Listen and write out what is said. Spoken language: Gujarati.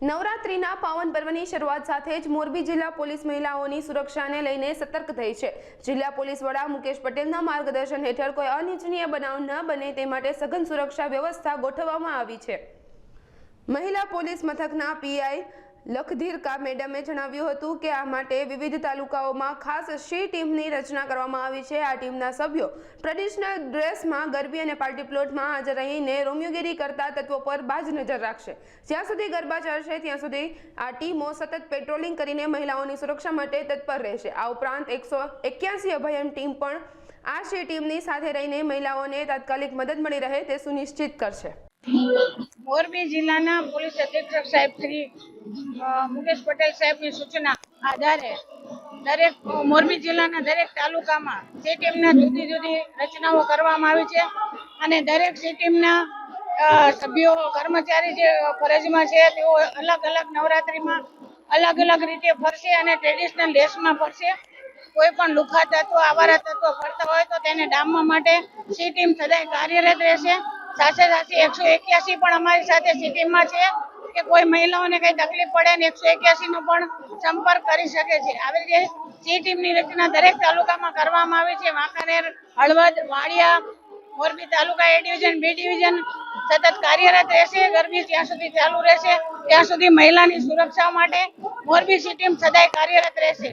નવરાત્રીના પાવન પર્વની શરૂઆત સાથે જ મોરબી જિલ્લા પોલીસ મહિલાઓની સુરક્ષાને લઈને સતર્ક થઈ છે. જિલ્લા પોલીસ વડા મુકેશ પટેલના માર્ગદર્શન હેઠળ કોઈ અનિચ્છનીય બનાવ ન બને તે માટે સઘન સુરક્ષા વ્યવસ્થા ગોઠવવામાં આવી છે. મહિલા પોલીસ મથકના પીઆઈ લખધીરકા મેડમે જણાવ્યું હતું કે આ માટે વિવિધ તાલુકાઓમાં ખાસ સી ટીમની રચના કરવામાં આવી છે. આ ટીમના સભ્યો ટ્રેડિશનલ ડ્રેસમાં ગરબી અને પાર્ટી પ્લોટમાં હાજર રહીને રોમિયોગીરી કરતા તત્વો પર બાજ નજર રાખશે. જ્યાં સુધી ગરબા ચાલશે, ત્યાં સુધી આ ટીમો સતત પેટ્રોલિંગ કરીને મહિલાઓની સુરક્ષા માટે તત્પર રહેશે. આ ઉપરાંત એકસો એક્યાસી અભયમ ટીમ પણ આ સી ટીમની સાથે રહીને મહિલાઓને તાત્કાલિક મદદ મળી રહે તે સુનિશ્ચિત કરશે. મોરબી જિલ્લાના પોલીસ અધિક્ષક સાહેબ શ્રી મુકેશ પટેલ સાહેબની સૂચના આધારે દરેક મોરબી જિલ્લાના દરેક તાલુકામાં સી ટીમના જુદી જુદી રચનાઓ કરવામાં આવી છે અને દરેક સી ટીમના સભ્યો, કર્મચારી જે ફરજમાં છે તેઓ અલગ અલગ નવરાત્રિમાં અલગ અલગ રીતે ફરશે અને ટ્રેડિશનલ ડ્રેસમાં ફરશે. કોઈ પણ લુખા તત્વો, આવારા તત્વો ફરતા હોય તો તેને ડામવા માટે સી ટીમ સદાય કાર્યરત રહેશે. સાથે સાથે એકસો એક્યાસી પણ અમારી સાથે સી ટીમમાં છે કે કોઈ મહિલાઓને કઈ તકલીફ પડે ને એકસો એક્યાસી પણ સંપર્ક કરી શકે છે. આવી રીતે સી ટીમની રચના દરેક તાલુકામાં કરવામાં આવી છે. Wankaner, Halvad, Vadia, Morbi taluka A division, B division સતત કાર્યરત રહેશે. ગરમી જ્યાં સુધી ચાલુ રહેશે, ત્યાં સુધી મહિલાની સુરક્ષા માટે મોરબી સી ટીમ સદાય કાર્યરત રહેશે.